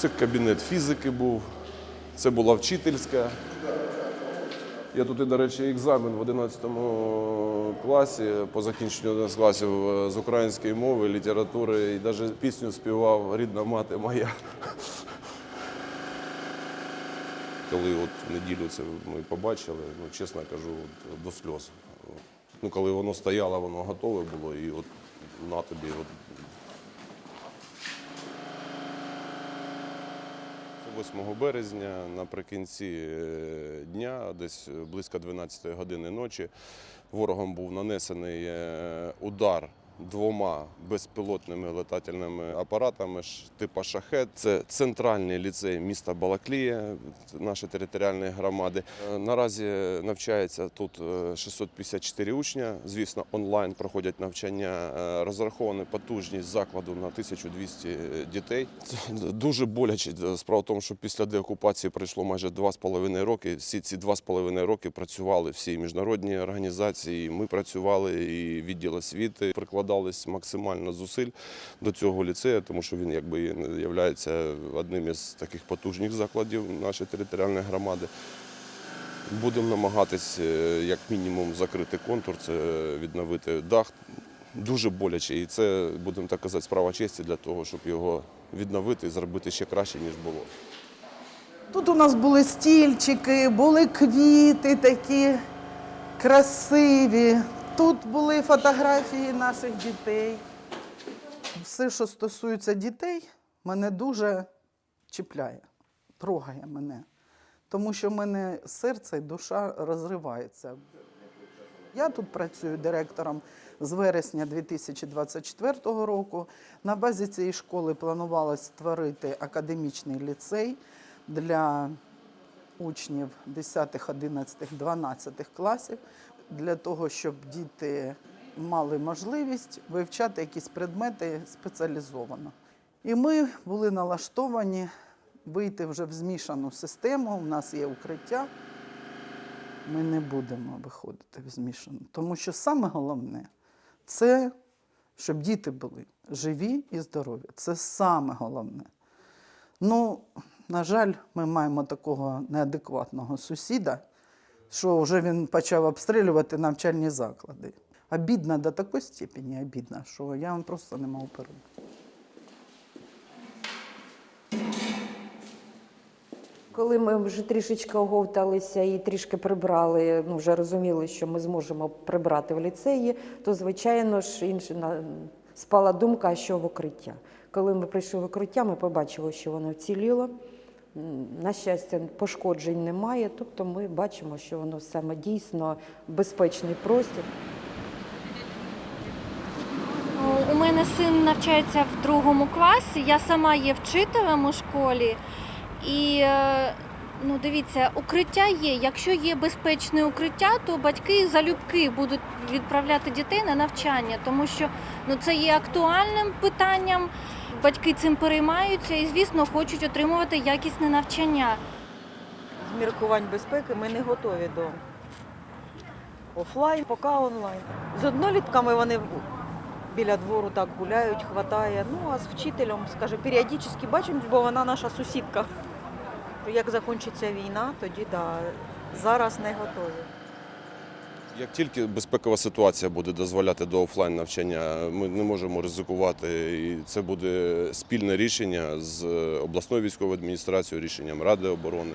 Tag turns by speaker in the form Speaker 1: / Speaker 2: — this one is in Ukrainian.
Speaker 1: Це кабінет фізики був, це була вчительська. Я тут, і, до речі, екзамен в 11 класі по закінченню 11 класів е, з української мови, літератури і навіть пісню співав Рідна мати моя. Коли от в неділю це ми побачили, ну, чесно кажу, от, до сльоз. Ну, коли воно стояло, воно готове було, і от на тобі. От, 8 березня наприкінці е, дня, десь близько 12 години ночі, ворогом був нанесений е, удар двома безпілотними летательними апаратами типу шахет. Це центральний ліцей міста Балаклія, нашої територіальної громади. Е, Наразі навчається тут е, 654 учня. Звісно, онлайн проходять навчання. Е, Розрахована потужність закладу на 1200 дітей. Дуже боляче. Справа в тому, що після деокупації пройшло майже 2,5 роки. Всі ці 2,5 роки працювали всі міжнародні організації. Ми працювали і відділ освіти прикладались максимально зусиль до цього ліцею, тому що він якби є одним із таких потужних закладів нашої територіальної громади. Будемо намагатись е, як мінімум закрити контур, це відновити дах. Дуже боляче, і це будемо так казати, справа честі для того, щоб його відновити і зробити ще краще ніж було.
Speaker 2: Тут у нас були стільчики, були квіти такі красиві. Тут були фотографії наших дітей. Все, що стосується дітей, мене дуже чіпляє, трогає мене. Тому що в мене серце і душа розривається. Я тут працюю директором з вересня 2024 року. На базі цієї школи планувалось створити академічний ліцей для учнів 10, 11, 12 класів, для того, щоб діти мали можливість вивчати якісь предмети спеціалізовано. І ми були налаштовані вийти вже в змішану систему. У нас є укриття. Ми не будемо виходити в змішану. Тому що саме головне це щоб діти були живі і здорові. Це саме головне. Ну, на жаль, ми маємо такого неадекватного сусіда, що вже він почав обстрілювати навчальні заклади. Обідно до такої степені обідно, що я вам просто не можу передати.
Speaker 3: Коли ми вже трішечки оговталися і трішки прибрали, ну вже розуміли, що ми зможемо прибрати в ліцеї, то звичайно ж інше на- спала думка, що в укриття. Коли ми прийшли в укриття, ми побачили, що воно вціліло. На щастя, пошкоджень немає, тобто ми бачимо, що воно саме дійсно безпечний простір.
Speaker 4: У мене син навчається в другому класі. Я сама є вчителем у школі. І е, ну, дивіться, укриття є. Якщо є безпечне укриття, то батьки залюбки будуть відправляти дітей на навчання, тому що ну, це є актуальним питанням. Батьки цим переймаються і, звісно, хочуть отримувати якісне навчання.
Speaker 5: з міркувань безпеки ми не готові до офлайн, поки онлайн. З однолітками вони біля двору так гуляють, хватає. Ну а з вчителем, скаже, періодично бачимо, бо вона наша сусідка. Як закінчиться війна, тоді да, зараз не готові.
Speaker 1: Як тільки безпекова ситуація буде дозволяти до офлайн навчання, ми не можемо ризикувати. І це буде спільне рішення з обласною військовою адміністрацією, рішенням Ради оборони.